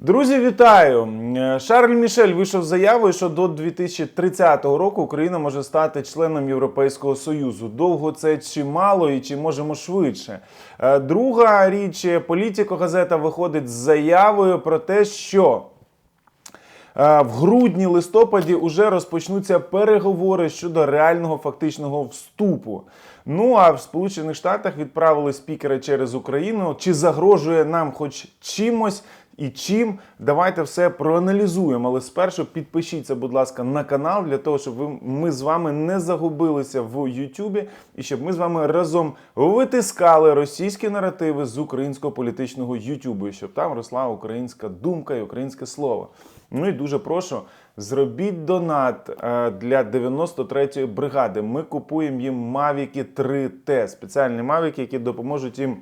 Друзі, вітаю! Е, Шарль Мішель вийшов заявою, що до 2030 року Україна може стати членом Європейського Союзу. Довго це чи мало і чи можемо швидше. Е, Друга річ, політико газета виходить з заявою про те, що Е, В грудні-листопаді вже розпочнуться переговори щодо реального фактичного вступу. Ну а в Сполучених Штатах відправили спікера через Україну. Чи загрожує нам хоч чимось і чим? Давайте все проаналізуємо. Але спершу підпишіться, будь ласка, на канал для того, щоб ви, ми з вами не загубилися в Ютубі і щоб ми з вами разом витискали російські наративи з українського політичного Ютубу, щоб там росла українська думка і українське слово. Ну і дуже прошу, зробіть донат е, для 93-ї бригади. Ми купуємо їм Мавіки 3T, спеціальні мавіки, які допоможуть їм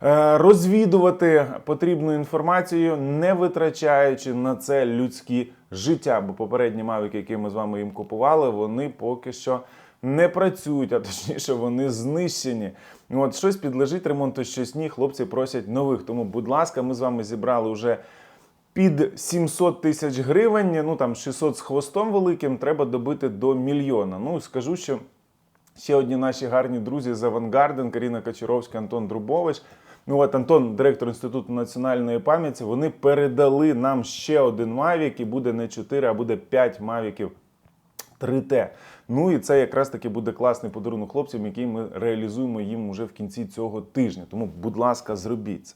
розвідувати потрібну інформацію, не витрачаючи на це людські життя. Бо попередні мавіки, які ми з вами їм купували, вони поки що. Не працюють, а точніше, вони знищені. От щось підлежить ремонту, щось ні. Хлопці просять нових. Тому, будь ласка, ми з вами зібрали вже під 700 тисяч гривень, ну там 600 з хвостом великим, треба добити до мільйона. Ну, скажу, що ще одні наші гарні друзі з Авангарден, Каріна Качаровська, Антон Друбович. Ну от Антон, директор Інституту національної пам'яті, вони передали нам ще один Мавік, і буде не 4, а буде 5 Мавіків 3T. Ну і це якраз таки буде класний подарунок хлопцям, який ми реалізуємо їм уже в кінці цього тижня. Тому, будь ласка, зробіть це.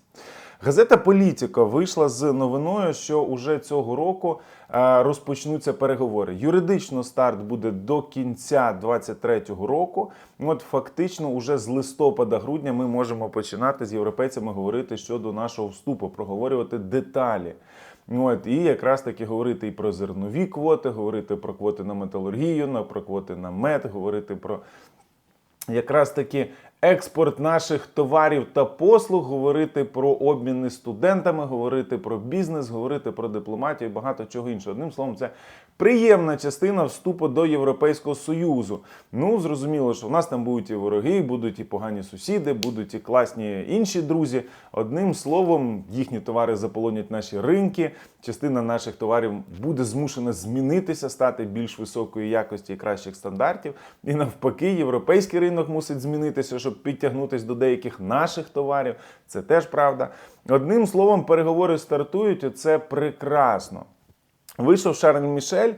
Газета Політіка вийшла з новиною, що уже цього року е, розпочнуться переговори. Юридично старт буде до кінця 2023 року. От фактично, уже з листопада-грудня ми можемо починати з європейцями говорити щодо нашого вступу, проговорювати деталі. От, і якраз таки говорити і про зернові квоти, говорити про квоти на металургію, на про квоти на мед, говорити про якраз таки експорт наших товарів та послуг, говорити про обміни студентами, говорити про бізнес, говорити про дипломатію і багато чого іншого. Одним словом, це приємна частина вступу до Європейського Союзу. Ну, зрозуміло, що в нас там будуть і вороги, будуть і погані сусіди, будуть і класні інші друзі. Одним словом, їхні товари заполонять наші ринки. Частина наших товарів буде змушена змінитися, стати більш високої якості і кращих стандартів. І навпаки, європейський ринок мусить змінитися, щоб підтягнутися до деяких наших товарів. Це теж правда. Одним словом, переговори стартують, і це прекрасно. Вийшов Шарль Мішель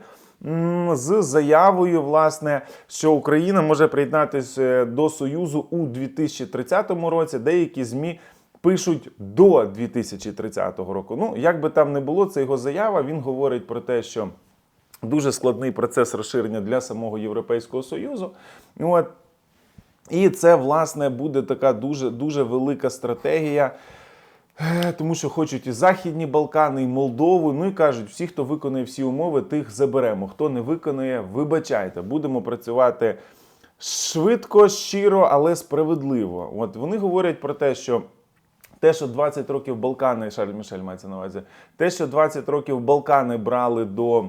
з заявою, власне, що Україна може приєднатися до Союзу у 2030 році. Деякі ЗМІ пишуть до 2030 року. Ну, як би там не було, це його заява. Він говорить про те, що дуже складний процес розширення для самого Європейського Союзу. От. І це, власне, буде така дуже, дуже велика стратегія. Е, Тому що хочуть і Західні Балкани, і Молдову. Ну і кажуть, всі, хто виконує всі умови, тих заберемо. Хто не виконує, вибачайте, будемо працювати швидко, щиро, але справедливо. От вони говорять про те, що. Те, що 20 років Балкани, Шарль Мішель мається на увазі, те, що 20 років Балкани брали до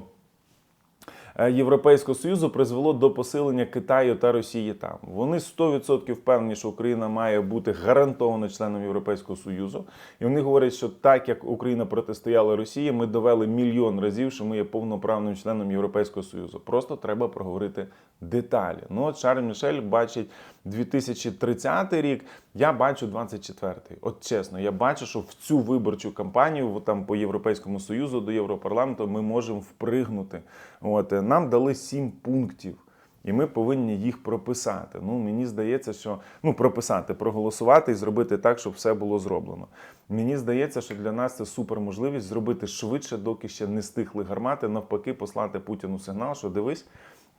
Європейського Союзу, призвело до посилення Китаю та Росії там. Вони 100% впевнені, що Україна має бути гарантовано членом Європейського Союзу. І вони говорять, що так як Україна протистояла Росії, ми довели мільйон разів, що ми є повноправним членом Європейського Союзу. Просто треба проговорити деталі. Ну от Шарль Мішель бачить 2030 рік. Я бачу 24-й. От чесно, я бачу, що в цю виборчу кампанію там по Європейському Союзу до Європарламенту ми можемо впригнути. От е, нам дали сім пунктів. І ми повинні їх прописати. Ну, мені здається, що ну прописати, проголосувати і зробити так, щоб все було зроблено. Мені здається, що для нас це супер можливість зробити швидше, доки ще не стихли гармати, навпаки, послати Путіну сигнал, що дивись,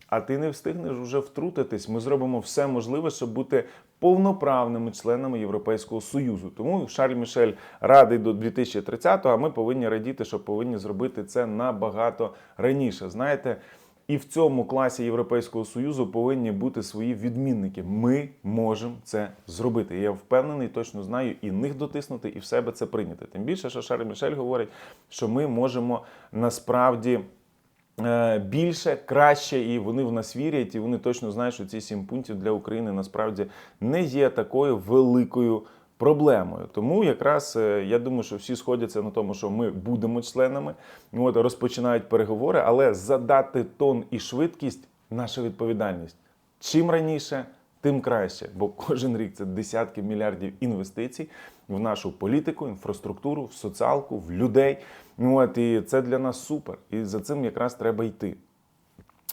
а ти не встигнеш вже втрутитись. Ми зробимо все можливе, щоб бути повноправними членами Європейського Союзу. Тому Шарль Мішель радий до 2030-го, а ми повинні радіти, що повинні зробити це набагато раніше. Знаєте. І в цьому класі Європейського Союзу повинні бути свої відмінники. Ми можемо це зробити. Я впевнений, точно знаю, і них дотиснути, і в себе це прийняти. Тим більше, що Шарль Мішель говорить, що ми можемо насправді. Е, Більше, краще, і вони в нас вірять, і вони точно знають, що ці сім пунктів для України насправді не є такою великою проблемою. Тому якраз е, я думаю, що всі сходяться на тому, що ми будемо членами, от, розпочинають переговори, але задати тон і швидкість наша відповідальність. Чим раніше, тим краще, бо кожен рік це десятки мільярдів інвестицій в нашу політику, інфраструктуру, в соціалку, в людей. От, і це для нас супер. І за цим якраз треба йти.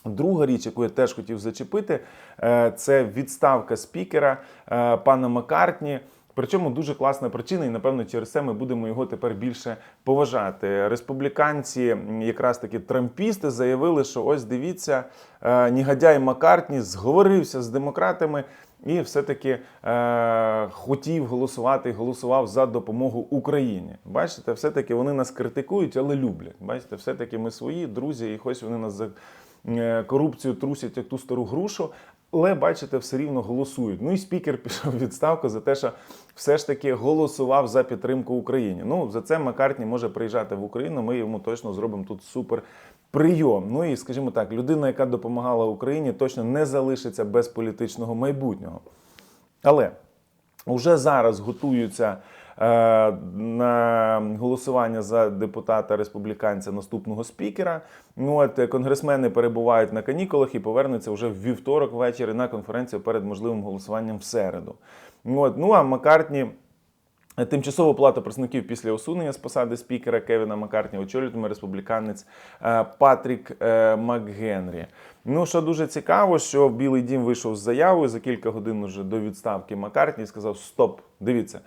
Друга річ, яку я теж хотів зачепити, е, це відставка спікера е, пана Маккартні. Причому дуже класна причина, і напевно через це ми будемо його тепер більше поважати. Республіканці, якраз таки трампісти, заявили, що ось дивіться, е, негодяй Маккартні зговорився з демократами і все-таки е, хотів голосувати і голосував за допомогу Україні. Бачите, все-таки вони нас критикують, але люблять. Бачите, все-таки ми свої друзі, і хоч вони нас за е, корупцію трусять як ту стару грушу. Але бачите, все рівно голосують. Ну і спікер пішов відставку за те, що все ж таки голосував за підтримку Україні. Ну за це Маккартні може приїжджати в Україну. Ми йому точно зробимо тут супер прийом. Ну і скажімо так, людина, яка допомагала Україні, точно не залишиться без політичного майбутнього. Але вже зараз готуються на голосування за депутата республіканця наступного спікера. Ну, от е, конгресмени перебувають на канікулах і повернуться вже в вівторок ввечері на конференцію перед можливим голосуванням в середу. Ну, От, ну а Маккартні Тимчасову плату представників після усунення з посади спікера Кевіна Маккартні очолюватиме республіканець е, Патрік е, МакГенрі. Ну, що дуже цікаво, що Білий Дім вийшов з заявою за кілька годин уже до відставки Маккартні і сказав: Стоп, дивіться,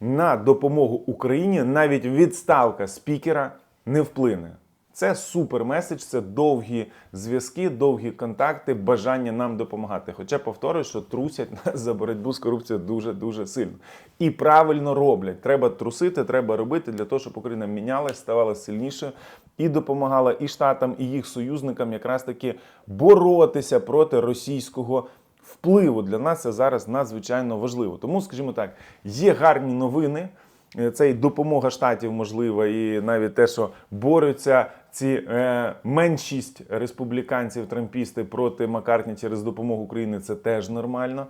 на допомогу Україні навіть відставка спікера не вплине. Це супер меседж, це довгі зв'язки, довгі контакти, бажання нам допомагати. Хоча повторюю, що трусять нас за боротьбу з корупцією дуже дуже сильно. І правильно роблять. Треба трусити, треба робити для того, щоб Україна мінялась, ставала сильнішою і допомагала і штатам, і їх союзникам якраз таки боротися проти російського впливу. Для нас це зараз надзвичайно важливо. Тому, скажімо так, є гарні новини. Е, Це і допомога штатів можлива, і навіть те, що борються ці е, меншість республіканців, трампісти проти Маккартні через допомогу України, це теж нормально.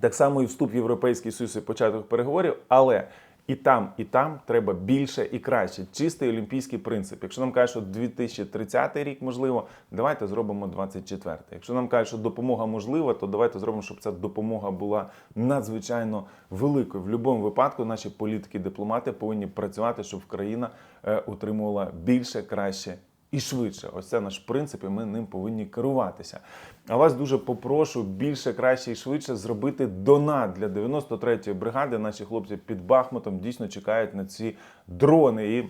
Так само і вступ в Європейський Союз і початок переговорів, але і там, і там треба більше і краще. Чистий олімпійський принцип. Якщо нам кажуть, що 2030 рік можливо, давайте зробимо 24. Якщо нам кажуть, що допомога можлива, то давайте зробимо, щоб ця допомога була надзвичайно великою. В будь-якому випадку наші політики, дипломати повинні працювати, щоб країна е, отримувала більше, краще і швидше. Ось це наш принцип, і ми ним повинні керуватися. А вас дуже попрошу більше, краще і швидше зробити донат для 93-ї бригади. Наші хлопці під Бахмутом дійсно чекають на ці дрони. І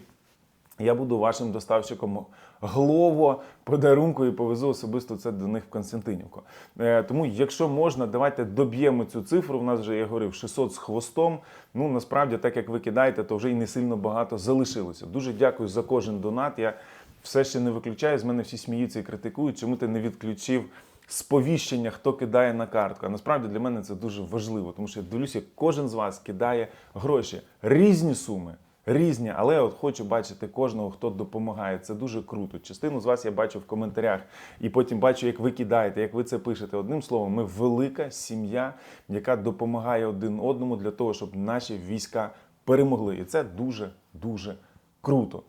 я буду вашим доставщиком Глово подарунку і повезу особисто це до них в Константинівку. Е, тому, якщо можна, давайте доб'ємо цю цифру. У нас вже я говорив 600 з хвостом. Ну насправді, так як ви кидаєте, то вже й не сильно багато залишилося. Дуже дякую за кожен донат. Я все ще не виключаю. З мене всі сміються і критикують, чому ти не відключив. Сповіщення, хто кидає на картку. А насправді для мене це дуже важливо, тому що я дивлюся, кожен з вас кидає гроші. Різні суми, різні, але от хочу бачити кожного, хто допомагає. Це дуже круто. Частину з вас я бачу в коментарях, і потім бачу, як ви кидаєте, як ви це пишете. Одним словом, ми велика сім'я, яка допомагає один одному для того, щоб наші війська перемогли. І це дуже дуже круто.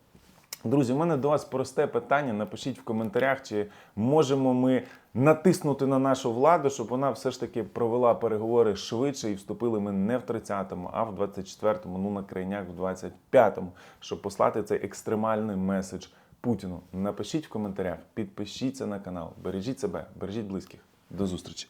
Друзі, у мене до вас просте питання. Напишіть в коментарях, чи можемо ми натиснути на нашу владу, щоб вона все ж таки провела переговори швидше і вступили ми не в 30-му, а в 24-му, ну на крайняк в 25-му, щоб послати цей екстремальний меседж Путіну. Напишіть в коментарях, підпишіться на канал, бережіть себе, бережіть близьких. До зустрічі!